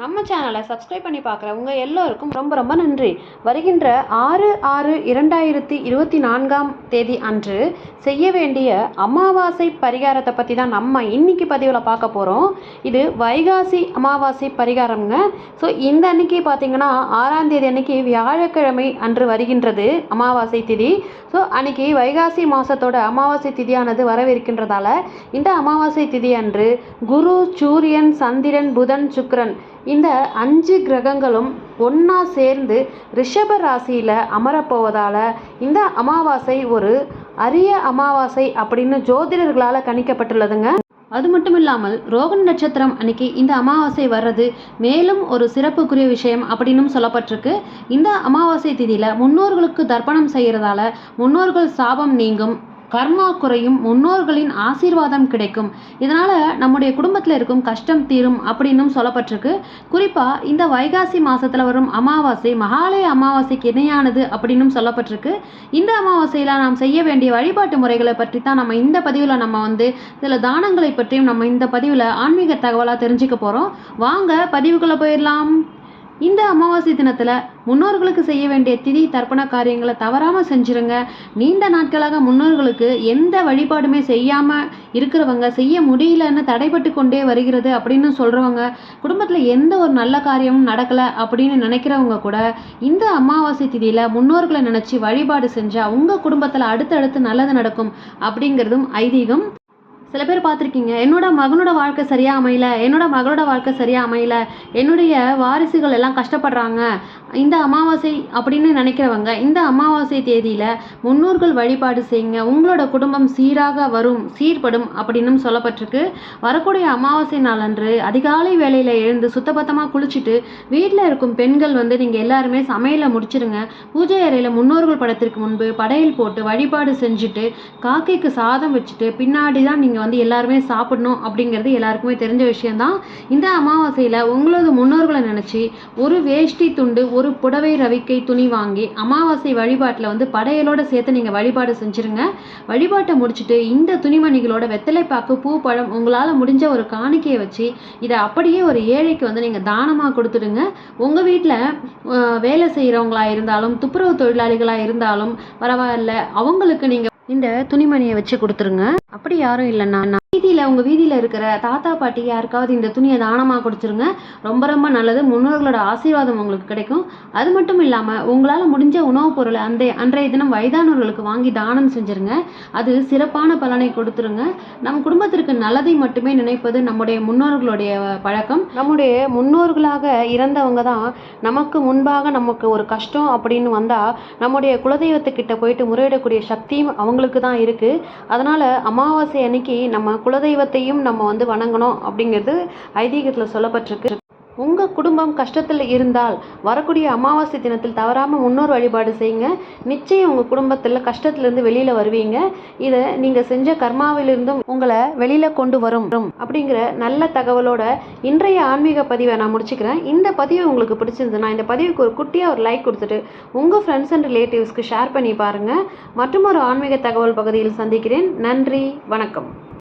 நம்ம சேனலை சப்ஸ்கிரைப் பண்ணி பார்க்குற உங்கள் எல்லோருக்கும் ரொம்ப ரொம்ப நன்றி. வருகின்ற ஆறு ஆறு இரண்டாயிரத்தி இருபத்தி நான்காம் தேதி அன்று செய்ய வேண்டிய அமாவாசை பரிகாரத்தை பற்றி தான் நம்ம இன்னைக்கு பதிவில் பார்க்க போகிறோம் இது வைகாசி அமாவாசை பரிகாரம்ங்க. ஸோ இந்த அன்னைக்கு பார்த்தீங்கன்னா ஆறாம் தேதி அன்னைக்கு வியாழக்கிழமை அன்று வருகின்றது அமாவாசை திதி. ஸோ அன்னைக்கு வைகாசி மாதத்தோட அமாவாசை திதியானது வரவிருக்கின்றதால இந்த அமாவாசை திதி அன்று குரு சூரியன் சந்திரன் புதன் சுக்ரன் இந்த அஞ்சு கிரகங்களும் ஒன்றா சேர்ந்து ரிஷப ராசியில் அமரப்போவதால் இந்த அமாவாசை ஒரு அரிய அமாவாசை அப்படின்னு ஜோதிடர்களால் கணிக்கப்பட்டுள்ளதுங்க. அது மட்டும் இல்லாமல் ரோகன் நட்சத்திரம் அன்னைக்கு இந்த அமாவாசை வர்றது மேலும் ஒரு சிறப்புக்குரிய விஷயம் அப்படின்னும் சொல்லப்பட்டிருக்கு. இந்த அமாவாசை திதியில் முன்னோர்களுக்கு தர்ப்பணம் செய்கிறதால முன்னோர்கள் சாபம் நீங்கும் கர்மா குறையும் முன்னோர்களின் ஆசீர்வாதம் கிடைக்கும். இதனால் நம்முடைய குடும்பத்தில் இருக்கும் கஷ்டம் தீரும் அப்படின்னும் சொல்லப்பட்டிருக்கு. குறிப்பாக இந்த வைகாசி மாதத்தில் வரும் அமாவாசை மகாலய அமாவாசைக்கு இணையானது அப்படின்னும் சொல்லப்பட்டிருக்கு. இந்த அமாவாசையில் நாம் செய்ய வேண்டிய வழிபாட்டு முறைகளை பற்றி தான் நம்ம இந்த பதிவில் நம்ம வந்து சில தானங்களை பற்றியும் நம்ம இந்த பதிவில் ஆன்மீக தகவலாக தெரிஞ்சுக்க போகிறோம் வாங்க பதிவுக்குள்ளே போயிடலாம். இந்த அமாவாசை தினத்தில் முன்னோர்களுக்கு செய்ய வேண்டிய திதி தர்ப்பண காரியங்களை தவறாமல் செஞ்சுருங்க. நீண்ட நாட்களாக முன்னோர்களுக்கு எந்த வழிபாடுமே செய்யாமல் இருக்கிறவங்க செய்ய முடியலன்னு தடைப்பட்டு கொண்டே வருகிறது அப்படின்னு சொல்கிறவங்க குடும்பத்தில் எந்த ஒரு நல்ல காரியமும் நடக்கலை அப்படின்னு நினைக்கிறவங்க கூட இந்த அமாவாசை திதியில் முன்னோர்களை நினச்சி வழிபாடு செஞ்சால் உங்கள் குடும்பத்தில் அடுத்தடுத்து நல்லது நடக்கும் அப்படிங்கிறதும் ஐதீகம். சில பேர் பார்த்துருக்கீங்க என்னோட மகனோட வாழ்க்கை சரியாக அமையல என்னோட மகளோட வாழ்க்கை சரியாக அமையல என்னுடைய வாரிசுகள் எல்லாம் கஷ்டப்படுறாங்க இந்த அமாவாசை அப்படின்னு நினைக்கிறவங்க இந்த அமாவாசை தேதியில் முன்னோர்கள் வழிபாடு செய்யுங்க உங்களோட குடும்பம் சீராக வரும் சீர்படும் அப்படின்னும் சொல்லப்பட்டிருக்கு. வரக்கூடிய அமாவாசை நாளன்று அதிகாலை வேலையில் எழுந்து சுத்தபத்தமாக குளிச்சுட்டு வீட்டில் இருக்கும் பெண்கள் வந்து நீங்கள் எல்லாருமே சமையலை முடிச்சிருங்க பூஜை அறையில் முன்னோர்கள் படத்திற்கு முன்பு படையல் போட்டு வழிபாடு செஞ்சுட்டு காக்கைக்கு சாதம் வச்சுட்டு பின்னாடி தான் நீங்கள் வந்து எல்லாருமே சாப்பிடணும் அப்படிங்கிறது எல்லாருக்குமே தெரிஞ்ச விஷயம்தான். இந்த அமாவாசையில் உங்களது முன்னோர்களை நினச்சி ஒரு வேஷ்டி துண்டு ஒரு புடவை ரவிக்கை துணி வாங்கி அமாவாசை வழிபாட்டில் வந்து படையலோடு சேர்த்து நீங்கள் வழிபாடு செஞ்சுருங்க. வழிபாட்டை முடிச்சுட்டு இந்த துணிமணிகளோட வெத்தலைப்பாக்கு பூ பழம் உங்களால் முடிஞ்ச ஒரு காணிக்கையை வச்சு இதை அப்படியே ஒரு ஏழைக்கு வந்து நீங்கள் தானமாக கொடுத்துடுங்க. உங்கள் வீட்டில் வேலை செய்கிறவங்களா இருந்தாலும் துப்புரவு தொழிலாளிகளாக இருந்தாலும் பரவாயில்ல அவங்களுக்கு நீங்கள் இந்த துணிமணியை வச்சு கொடுத்துருங்க. அப்படி யாரும் இல்லைன்னா வீதியில் உங்கள் வீதியில் இருக்கிற தாத்தா பாட்டி யாருக்காவது இந்த துணியை தானமாக கொடுத்துருங்க. ரொம்ப ரொம்ப நல்லது. முன்னோர்களோட ஆசீர்வாதம் உங்களுக்கு கிடைக்கும். அது மட்டும் இல்லாமல் உங்களால் முடிஞ்ச உணவுப் பொருளை அந்த அன்றைய தினம் வயதானவர்களுக்கு வாங்கி தானம் செஞ்சுருங்க. அது சிறப்பான பலனை கொடுத்துருங்க. நம் குடும்பத்திற்கு நல்லதை மட்டுமே நினைப்பது நம்முடைய முன்னோர்களுடைய பழக்கம். நம்முடைய முன்னோர்களாக இறந்தவங்க தான் நமக்கு முன்பாக நமக்கு ஒரு கஷ்டம் அப்படின்னு வந்தால் நம்முடைய குலதெய்வத்துக்கிட்ட போயிட்டு முறையிடக்கூடிய சக்தியும் அவங்களுக்கு தான் இருக்குது அதனால் அமாவாசை அன்னைக்கு நம்ம குலதெய்வத்தையும் நம்ம வந்து வணங்கணும் அப்படிங்கிறது ஐதீகத்தில் சொல்லப்பட்டிருக்கு. உங்கள் குடும்பம் கஷ்டத்தில் இருந்தால் வரக்கூடிய அமாவாசை தினத்தில் தவறாமல் முன்னோர் வழிபாடு செய்யுங்க. நிச்சயம் உங்கள் குடும்பத்தில் கஷ்டத்துலேருந்து வெளியில் வருவீங்க. இதை நீங்கள் செஞ்ச கர்மாவிலிருந்தும் உங்களை வெளியில் கொண்டு வரும். அப்படிங்கிற நல்ல தகவலோட இன்றைய ஆன்மீக பதிவை நான் முடிச்சுக்கிறேன். இந்த பதிவு உங்களுக்கு பிடிச்சிருந்ததுன்னா இந்த பதிவுக்கு ஒரு குட்டியாக ஒரு லைக் கொடுத்துட்டு உங்கள் ஃப்ரெண்ட்ஸ் அண்ட் ரிலேட்டிவ்ஸ்க்கு ஷேர் பண்ணி பாருங்கள் மற்றும் ஒரு ஆன்மீக தகவல் பகுதியில் சந்திக்கிறேன். நன்றி வணக்கம்.